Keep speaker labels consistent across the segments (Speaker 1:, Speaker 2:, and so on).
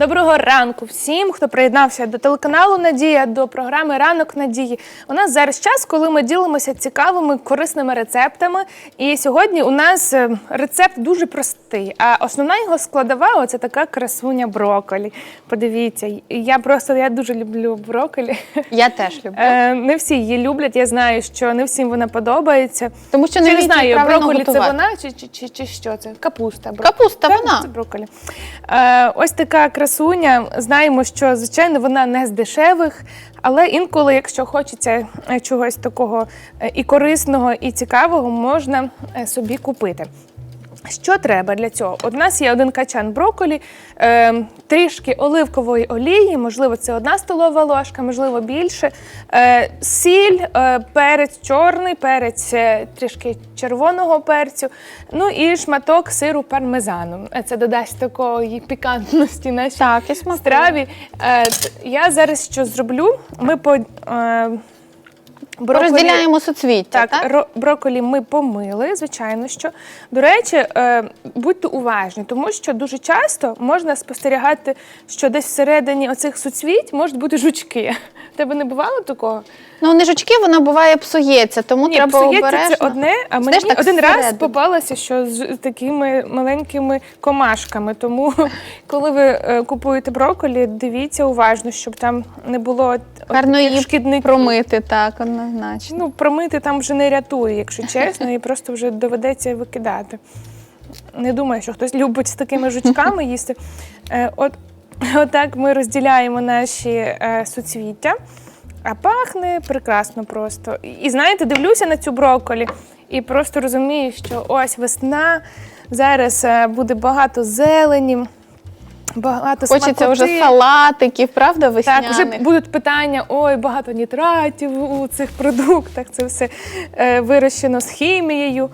Speaker 1: Доброго ранку всім, хто приєднався до телеканалу Надія, до програми Ранок Надії. У нас зараз час, коли ми ділимося цікавими корисними рецептами. І сьогодні у нас е, рецепт дуже простий. А основна його складова оце така красуня броколі. Подивіться, я просто я дуже люблю броколі.
Speaker 2: Я теж люблю.
Speaker 1: Е, Не всі її люблять. Я знаю, що не всім вона подобається.
Speaker 2: Тому що не
Speaker 1: не знаю, броколі це вона чи, чи, чи, чи що це? Капуста. бро-
Speaker 2: Капуста,
Speaker 1: Так,
Speaker 2: вона.
Speaker 1: Це броколі. Е, ось така красуня. Знаємо, що звичайно вона не з дешевих, але інколи, якщо хочеться е, чогось такого е, і корисного, і цікавого, можна е, собі купити. Що треба для цього? У нас є один качан броколі, е, трішки оливкової олії, можливо, це одна столова ложка, можливо, більше. Е, сіль, е, перець чорний, перець е, трішки червоного перцю. Ну і шматок сиру пармезану. Е, Це додасть такої пікантності нашій
Speaker 2: Так,
Speaker 1: страві. Е, я зараз що зроблю? Ми по. Е, брокколі-
Speaker 2: Розділяємо соцвіття,
Speaker 1: так,
Speaker 2: так?
Speaker 1: ро- брокколі ми помили, звичайно, що. До речі, е, будьте уважні, тому що дуже часто можна спостерігати, що десь всередині оцих суцвіть можуть бути жучки. Тебе не бувало такого?
Speaker 2: Ну, не жучки, вона буває псується, тому
Speaker 1: Ні,
Speaker 2: треба
Speaker 1: псується
Speaker 2: обережно.
Speaker 1: це одне, а
Speaker 2: Знаєш,
Speaker 1: мені
Speaker 2: так
Speaker 1: один раз
Speaker 2: всередину.
Speaker 1: попалося, що з такими маленькими комашками. Тому, коли ви е, купуєте брокколі, дивіться уважно, щоб там не було от- от
Speaker 2: Гарно
Speaker 1: таких
Speaker 2: її
Speaker 1: шкідників.
Speaker 2: Промити, так, однозначно.
Speaker 1: Ну, промити там вже не рятує, якщо чесно, і просто вже доведеться викидати. Не думаю, що хтось любить з такими жучками їсти. Е, От, отак ми розділяємо наші е, суцвіття, а пахне прекрасно просто. І- знаєте, дивлюся на цю брокколі і просто розумію, що ось весна, зараз е, буде багато зелені, багато
Speaker 2: Хочеться вже салатиків, правда,
Speaker 1: Так, вже будуть питання: ой, багато нітратів у цих продуктах. Це все е, вирощено з хімією.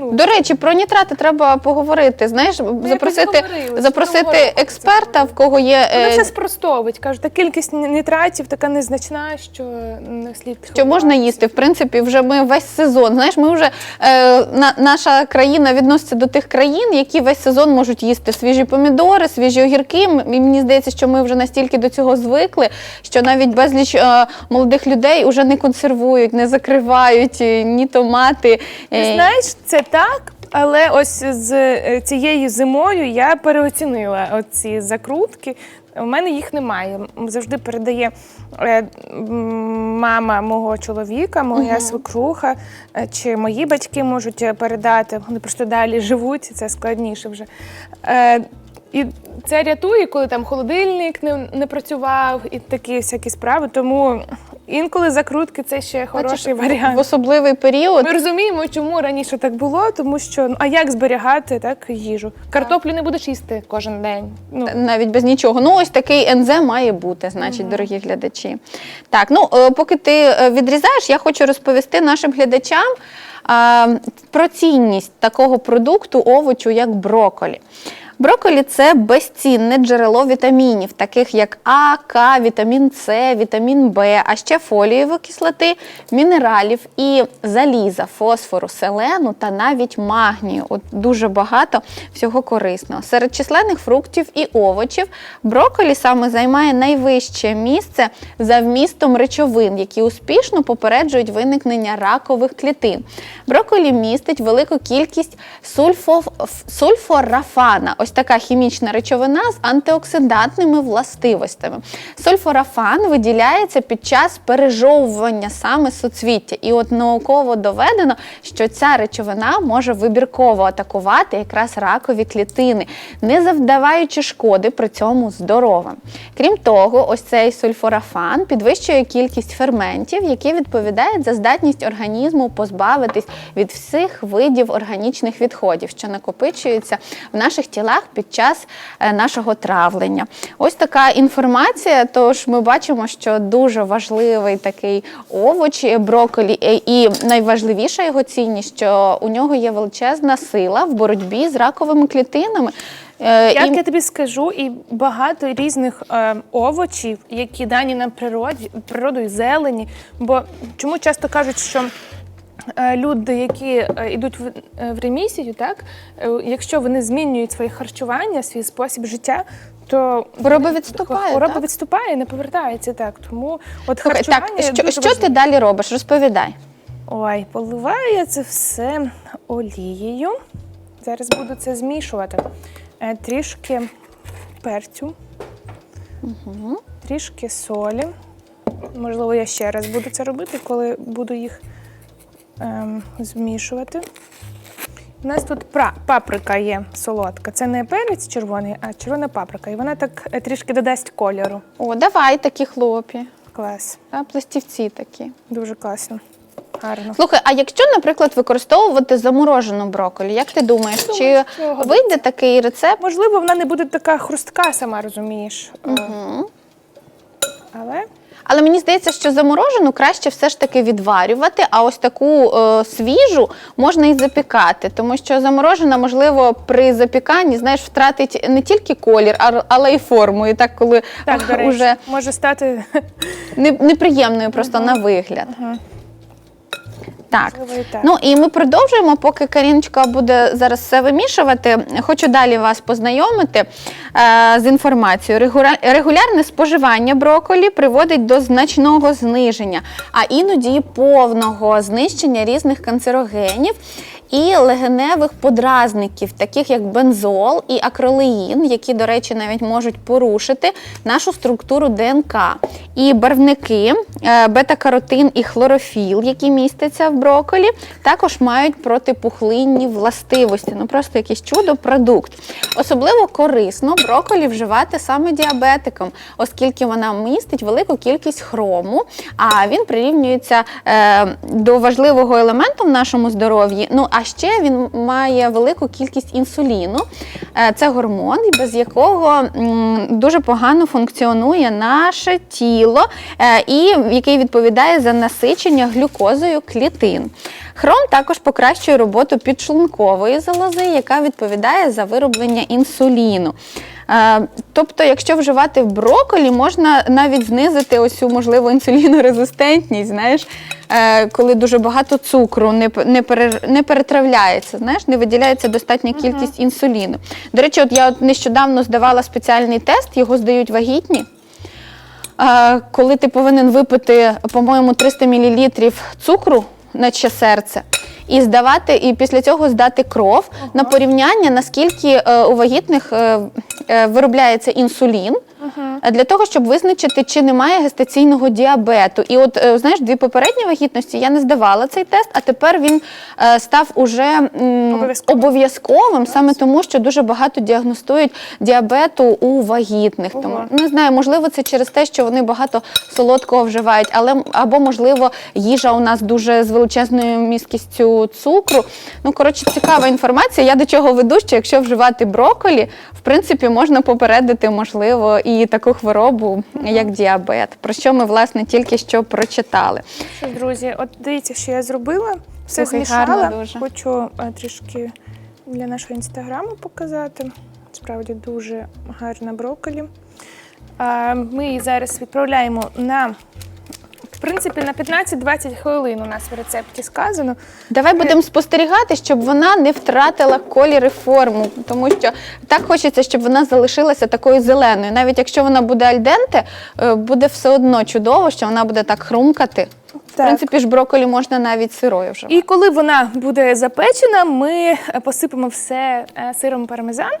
Speaker 1: Ну,
Speaker 2: До речі, про нітрати треба поговорити. Знаєш, запросити,
Speaker 1: говорили,
Speaker 2: запросити експерта, в кого є.
Speaker 1: Вони
Speaker 2: е,
Speaker 1: все спростовують. Кажуть, та кількість нітратів така незначна, що не слід
Speaker 2: Що можна їсти, в принципі, вже ми весь сезон. Знаєш, ми вже е, на, наша країна відноситься до тих країн, які весь сезон можуть їсти свіжі помідори, свіжі огірки. І мені здається, що ми вже настільки до цього звикли, що навіть безліч е, молодих людей вже не консервують, не закривають е, ні томати.
Speaker 1: Ти
Speaker 2: е,
Speaker 1: знаєш, це так. Але ось з е, цією зимою я переоцінила оці закрутки. У мене їх немає. Завжди передає е, мама мого чоловіка, моя свекруха, е, чи мої батьки можуть передати. Вони просто далі живуть, це складніше вже. І це рятує, коли там холодильник не, не працював і такі всякі справи. Тому інколи закрутки це ще хороший
Speaker 2: бачиш,
Speaker 1: варіант.
Speaker 2: В особливий період.
Speaker 1: Ми розуміємо, чому раніше так було, тому що ну а як зберігати так їжу? Картоплю не будеш їсти кожен день. Ну
Speaker 2: Навіть без нічого. Ну, ось такий НЗ має бути, значить, дорогі глядачі. Так, ну е, поки ти е, відрізаєш, я хочу розповісти нашим глядачам е, про цінність такого продукту, овочу, як броколі. Броколі це безцінне джерело вітамінів, таких як А, К, вітамін С, вітамін Б, а ще фолієвої кислоти, мінералів і заліза, фосфору, селену та навіть магнію. От дуже багато всього корисного. Серед численних фруктів і овочів броколі саме займає найвище місце за вмістом речовин, які успішно попереджують виникнення ракових клітин. Броколі містить велику кількість сульфо, сульфорафана. Ось така хімічна речовина з антиоксидантними властивостями. Сульфорафан виділяється під час пережовування саме соцвіття. І от науково доведено, що ця речовина може вибірково атакувати якраз ракові клітини, не завдаваючи шкоди при цьому здоровим. Крім того, ось цей сульфорафан підвищує кількість ферментів, які відповідають за здатність організму позбавитись від всіх видів органічних відходів, що накопичуються в наших тілах під час е, нашого травлення. Ось така інформація. Тож ми бачимо, що дуже важливий такий овоч е, брокколі, е, і найважливіша його цінність, що у нього є величезна сила в боротьбі з раковими клітинами.
Speaker 1: Як
Speaker 2: і-
Speaker 1: я тобі скажу, і багато різних е, овочів, які дані нам природі природою зелені. Бо чому часто кажуть, що люди, які е, йдуть в, е, в ремісію, так е, якщо вони змінюють своє харчування, свій спосіб життя, то
Speaker 2: Хвороба відступає,
Speaker 1: Хвороба
Speaker 2: так?
Speaker 1: відступає, не повертається так. Тому от харчування
Speaker 2: так, що,
Speaker 1: дуже
Speaker 2: що ти далі робиш? Розповідай.
Speaker 1: Ой, поливаю я це все олією. Зараз буду це змішувати. Е, Трішки перцю, трішки солі. Можливо, я ще раз буду це робити, коли буду їх ем, змішувати. У нас тут пра- паприка є солодка. Це не перець червоний, а червона паприка. І вона так е, трішки додасть кольору.
Speaker 2: О, давай такі хлопі.
Speaker 1: Клас.
Speaker 2: Та, пластівці такі.
Speaker 1: Дуже класно. Гарно.
Speaker 2: Слухай, а якщо, наприклад, використовувати заморожену брокколі, як ти думаєш, чи
Speaker 1: Думаю,
Speaker 2: вийде такий рецепт?
Speaker 1: Можливо, вона не буде така хрустка, сама розумієш. Е, Але
Speaker 2: Але мені здається, що заморожену краще все ж таки відварювати, а ось таку е, свіжу можна і запікати, тому що заморожена, можливо, при запіканні знаєш, втратить не тільки колір, а- але й форму. І так, коли
Speaker 1: так, до речі,
Speaker 2: уже
Speaker 1: може стати
Speaker 2: не- неприємною просто на вигляд. Так.
Speaker 1: Можливо, і так.
Speaker 2: Ну і ми продовжуємо, поки Каріночка буде зараз все вимішувати. Хочу далі вас познайомити е, з інформацією. Регуля- Регулярне споживання брокколі приводить до значного зниження, а іноді повного знищення різних канцерогенів. І легеневих подразників, таких як бензол і акролеїн, які, до речі, навіть можуть порушити нашу структуру ДНК. І барвники, е, бета-каротин і хлорофіл, які містяться в брокколі, також мають протипухлинні властивості. Ну просто якийсь чудо-продукт. Особливо корисно брокколі вживати саме діабетикам, оскільки вона містить велику кількість хрому, а він прирівнюється е, до важливого елементу в нашому здоров'ї. Ну а ще він має велику кількість інсуліну. Е, це гормон, без якого дуже погано функціонує наше тіло, е, і який відповідає за насичення глюкозою клітин. Хром також покращує роботу підшлункової залози, яка відповідає за вироблення інсуліну. Е, Тобто, якщо вживати брокколі, можна навіть знизити ось цю можливо інсулінорезистентність, знаєш, е, коли дуже багато цукру не, не, пере, не перетравляється, знаєш, не виділяється достатня кількість інсуліну. До речі, от я от нещодавно здавала спеціальний тест, його здають вагітні. Е, Коли ти повинен випити, по-моєму, 300 мл цукру, наче серце, і здавати, і після цього здати кров на порівняння, наскільки у вагітних виробляється інсулін. Е, Для того, щоб визначити, чи немає гестаційного діабету. І от, е, знаєш, дві попередні вагітності я не здавала цей тест, а тепер він е, став уже
Speaker 1: Обов'язковим.
Speaker 2: саме тому, що дуже багато діагностують діабету у вагітних. Тому не знаю, можливо, це через те, що вони багато солодкого вживають, але або можливо їжа у нас дуже з величезною місткістю цукру. Ну коротше, цікава інформація. Я до чого веду, що якщо вживати брокколі, в принципі, можна попередити, можливо, і таку хворобу, як діабет, про що ми власне тільки що прочитали.
Speaker 1: Що, друзі, от дивіться, що я зробила. Все
Speaker 2: Слухай,
Speaker 1: змішала.
Speaker 2: дуже.
Speaker 1: Хочу е, трішки для нашого інстаграму показати. Справді дуже гарна брокколі. Ми її зараз відправляємо на. В принципі, на 15-20 хвилин у нас в рецепті сказано.
Speaker 2: Давай будемо спостерігати, щоб вона не втратила колір і форму, тому що так хочеться, щоб вона залишилася такою зеленою. Навіть якщо вона буде альденте, е, буде все одно чудово, що вона буде так хрумкати. В
Speaker 1: Так.
Speaker 2: принципі, ж брокколі можна навіть сирою вживати.
Speaker 1: І коли вона буде запечена, ми е, посипемо все е, сиром пармезан.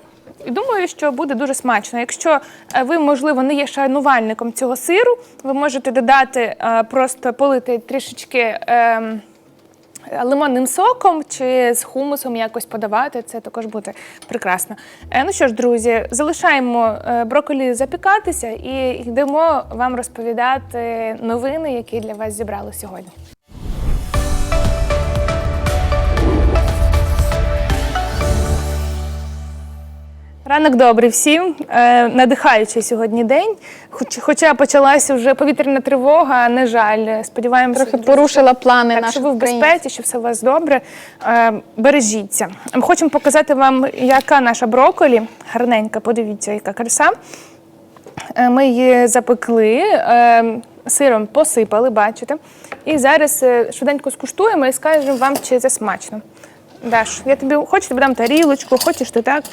Speaker 1: І думаю, що буде дуже смачно. Якщо е, ви, можливо, не є шанувальником цього сиру, ви можете додати, е, просто полити трішечки ем, лимонним соком чи з хумусом якось подавати. Це також буде прекрасно. Е, Ну що ж, друзі, залишаємо брокколі запікатися і йдемо вам розповідати новини, які для вас зібрали сьогодні. Ранок добрий всім. Е, надихаючий сьогодні день. Хоч, хоча почалася вже повітряна тривога, на жаль, сподіваємося,
Speaker 2: Трохи порушила плани
Speaker 1: так,
Speaker 2: наших
Speaker 1: що ви в безпеці, що все у вас добре. Е, бережіться. Ми хочемо показати вам, яка наша брокколі. Гарненька, подивіться, яка краса. Е, Ми її запекли, сиром посипали, бачите. І зараз швиденько скуштуємо і скажемо вам, чи це смачно. Даш, я тобі хочу, тобі дам тарілочку, хочеш ти так.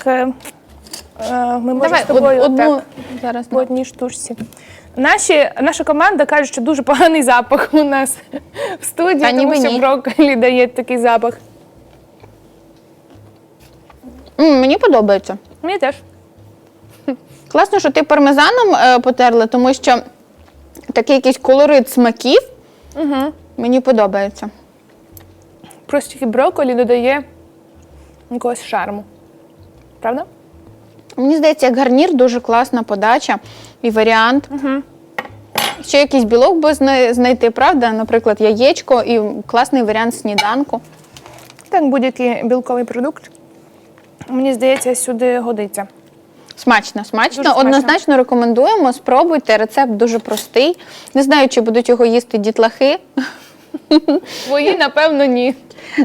Speaker 1: Е, Ми можемо
Speaker 2: Давай
Speaker 1: з тобою
Speaker 2: од- одну
Speaker 1: так,
Speaker 2: зараз.
Speaker 1: по одній штучці. Наші, наша команда каже, що дуже поганий запах у нас в студії,
Speaker 2: Та
Speaker 1: тому
Speaker 2: ніби
Speaker 1: що
Speaker 2: ні.
Speaker 1: брокколі дає такий запах.
Speaker 2: М, мені подобається.
Speaker 1: Мені теж.
Speaker 2: Класно, що ти пармезаном е, потерла, тому що такий якийсь колорит смаків
Speaker 1: Угу.
Speaker 2: мені подобається.
Speaker 1: Просто тільки брокколі додає якогось шарму. Правда?
Speaker 2: Мені здається, як гарнір дуже класна подача і варіант.
Speaker 1: Угу.
Speaker 2: Ще якийсь білок би знайти, правда? Наприклад, яєчко і класний варіант сніданку.
Speaker 1: Так, будь-який білковий продукт. Мені здається, сюди годиться.
Speaker 2: Смачно, смачно.
Speaker 1: Дуже смачно.
Speaker 2: Однозначно рекомендуємо. Спробуйте. Рецепт дуже простий. Не знаю, чи будуть його їсти дітлахи.
Speaker 1: Твої, напевно, ні.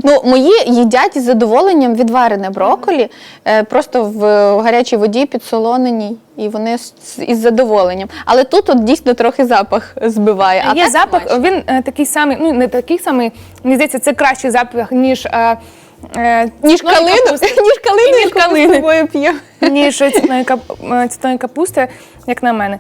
Speaker 2: Ну, мої їдять із задоволенням відварене брокколі, е, просто в гарячій воді підсолоненій, і вони з- із задоволенням. Але тут от дійсно трохи запах збиває. А
Speaker 1: Є
Speaker 2: так
Speaker 1: запах,
Speaker 2: смачно.
Speaker 1: він е, такий самий, ну не такий самий, мені здається, це кращий запах, ніж. Е, е,
Speaker 2: ніж
Speaker 1: цвітної
Speaker 2: калину,
Speaker 1: капусти.
Speaker 2: ніж калину,
Speaker 1: Ніж
Speaker 2: яку ми з тобою п'ємо.
Speaker 1: ніж цвітної, кап... е, цвітної капусти, як на мене.